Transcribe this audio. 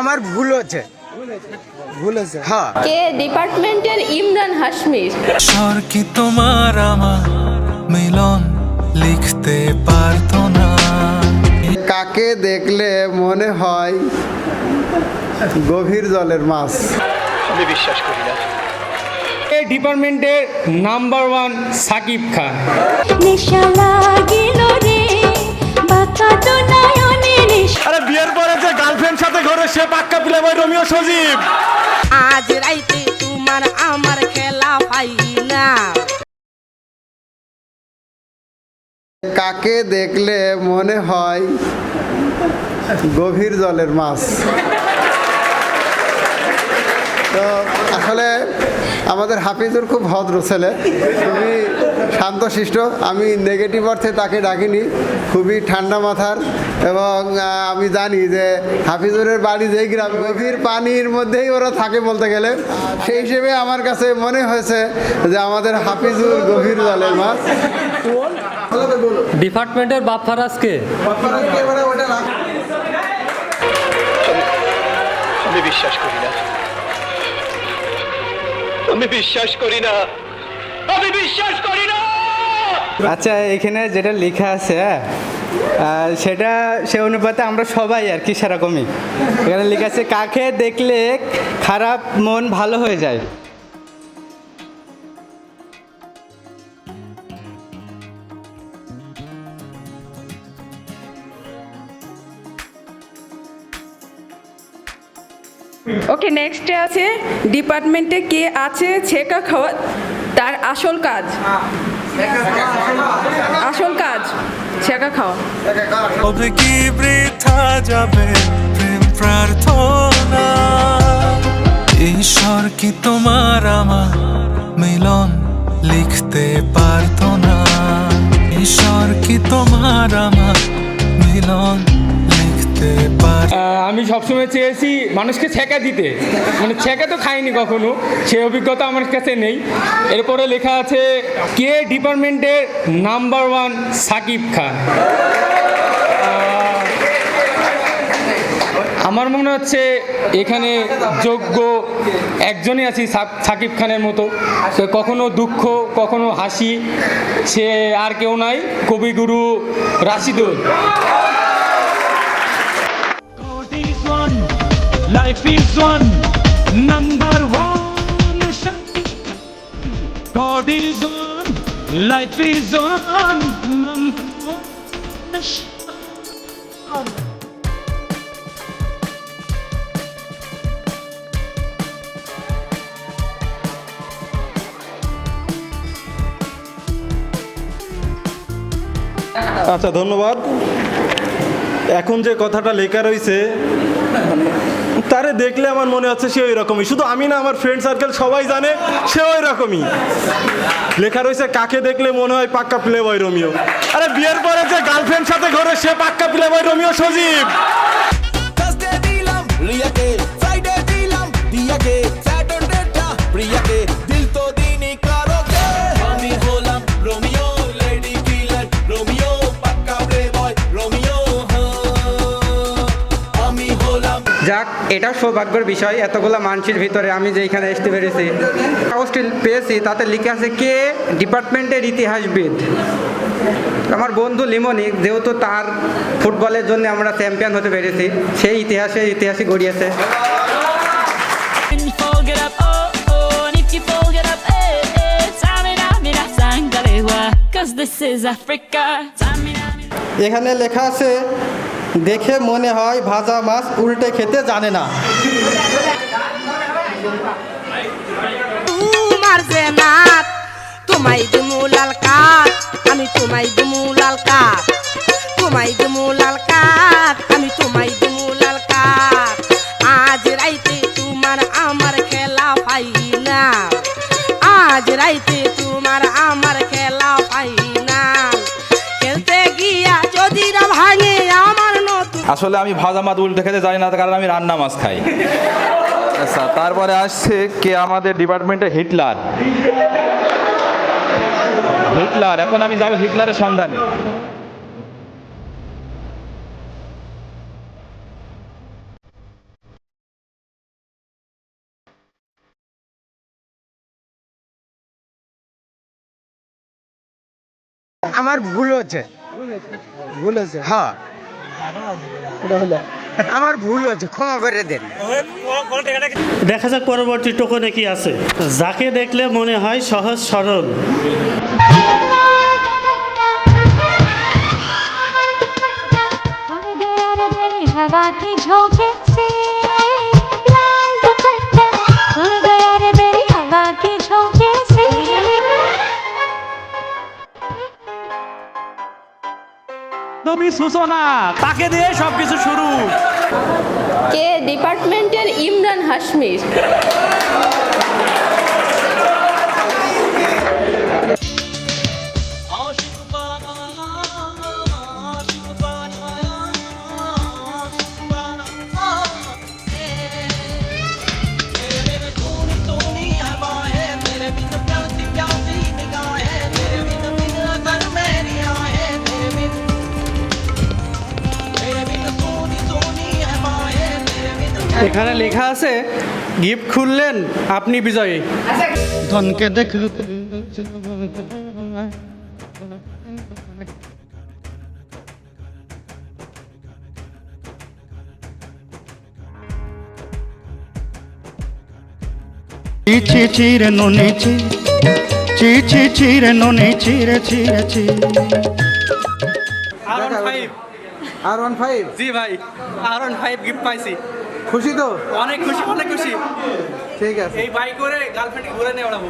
আমার ভুল হচ্ছে। ভুল হ্যাঁ। কে? ডিপার্টমেন্টের ইমরান হাশমির। স্বর কি তোমার আমার মিলন লিখতে পারতো না? কাকে দেখলে মনে হয় গভীর জলের মাছ? আমি বিশ্বাস করি না। এই ডিপার্টমেন্টের নাম্বার ওয়ান সাকিব খান। নেশা লাগিল রে সে পাক্কা প্লে বয় রমিও সজীব। আজ রাইতে তোমার আমার খেলা পাই না। কাকে দেখলে মনে হয় গভীর জলের মাছ? তো আসলে আমাদের হাফিজুর খুব ভদ্র ছেলে খুবই শান্তশিষ্ট। আমি নেগেটিভ অর্থে তাকে ডাকিনি খুবই ঠান্ডা মাথার। এবং আমি জানি যে হাফিজুরের বাড়ি যেই গ্রাম গভীর পানির মধ্যেই ওরা থাকে বলতে গেলে সেই হিসেবে আমার কাছে মনে হয়েছে যে আমাদের হাফিজুর গভীর জলের মাছ। ডিপার্টমেন্টের বাপ ফারাজকে আমি বিশ্বাস করি না। আমি বিশ্বাস করি না। আমি বিশ্বাস করি না। আচ্ছা এখানে যেটা লেখা আছে হ্যাঁ, সেটা সে অনুপাতে আমরা সবাই আর কি সেরকমই। এখানে লেখা আছে কাকে দেখলে খারাপ মন ভালো হয়ে যায়? ওকে নেক্সটে আছে ডিপার্টমেন্টে কে আছে ছেঁকা খাওয়া? তার আসল কাজ। আসল কাজ। ছেঁকা খাওয়া তবে কি বৃথা যাবে প্রেম প্রার্থনা? ঈশ্বর কি তোমার আমার মিলন লিখতে পারত না? ঈশ্বর কি তোমার আমার মিলন আমি সবসময় চেয়েছি মানুষকে ছেঁকা দিতে। মানে ছেঁকা তো খাইনি কখনো, সে অভিজ্ঞতা আমার কাছে নেই। এরপরে লেখা আছে, কে ডিপার্টমেন্টের নাম্বার ওয়ান সাকিব খান? আমার মনে হচ্ছে এখানে যোগ্য একজনই আছি সাকিব খানের মতো। সে কখনো দুঃখ, কখনো হাসি, সে আর কেউ নাই, কবিগুরু Rashidul. Life is one, number one. God is one, life is one. আচ্ছা ধন্যবাদ এখন যে কথাটা লেখা রয়েছে তারে দেখলে আমার মনে হচ্ছে সে ওই রকমই শুধু আমি না, আমার ফ্রেন্ড সার্কেল সবাই জানে, সে ওই রকমই লেখা রয়েছে, কাকে দেখলে মনে হয় পাক্কা প্লে বয় রোমিও। আরে বিয়ের পরে যে গার্লফ্রেন্ড সাথে ঘরে, সে পাক্কা প্লে বয় রোমিও সজীব। যাক এটাও সৌভাগ্যের বিষয়, এতগুলো মানুষের ভিতরে আমি যে এখানে আসতে পেরেছি। কাগজটি পেয়েছি, তাতে লিখে আছে কে? ডিপার্টমেন্টের ইতিহাসবিদ। আমার বন্ধু লিমনি, যেহেতু তার ফুটবলের জন্য আমরা চ্যাম্পিয়ন হতে পেরেছি, সেই ইতিহাসে ইতিহাসই গড়িয়েছে. এখানে লেখা আছে দেখে মনে হয় ভাজা মাছ উল্টে খেতে জানে না। তোমার যে তোমাই দুমু লাল কাঠ আমি তোমাই দুমু লাল কাঠ তোমাই দুমু লাল কাঠ আমি তোমাই দুমু লাল কাঠ আজ রাইতে তোমার আমার খেলা পাই না। আজ রাইতে তোমার আসলে আমি ভাজা মাছ উল্টে খেতে যাই না কারণ আমি রান্না মাছ খাই। আচ্ছা তারপরে আসছে কে আমাদের ডিপার্টমেন্টে হিটলার। হিটলার এখন আমি যাব হিটলারের সন্ধানে। আমার ভুল হচ্ছে ভুল হচ্ছে হ্যাঁ। আমার ভুল হচ্ছে ক্ষমা করে দেন। দেখা যাক পরবর্তী টোকনে কি আছে। যাকে দেখলে মনে হয় সহজ সরল। বাতি ঝোঁক তুমি সূচনা। তাকে দিয়ে সবকিছু শুরু। কে? ডিপার্টমেন্টের ইমরান হাশমির এখানে লেখা আছে গিফট খুললেন আপনি বিজয়ী। ধনকে দেখ। চি চিরে নুনি চি চি চি চিরে নুনি চিরে চিরে চি R one five R one five জি ভাই আর ওয়ান ফাইভ গিফট পাইছি। খুশি তো? অনেক খুশি অনেক খুশি। ঠিক আছে। এই বাইক করে গার্লফ্রেন্ড ঘুরে নিয়ে বেড়াবো।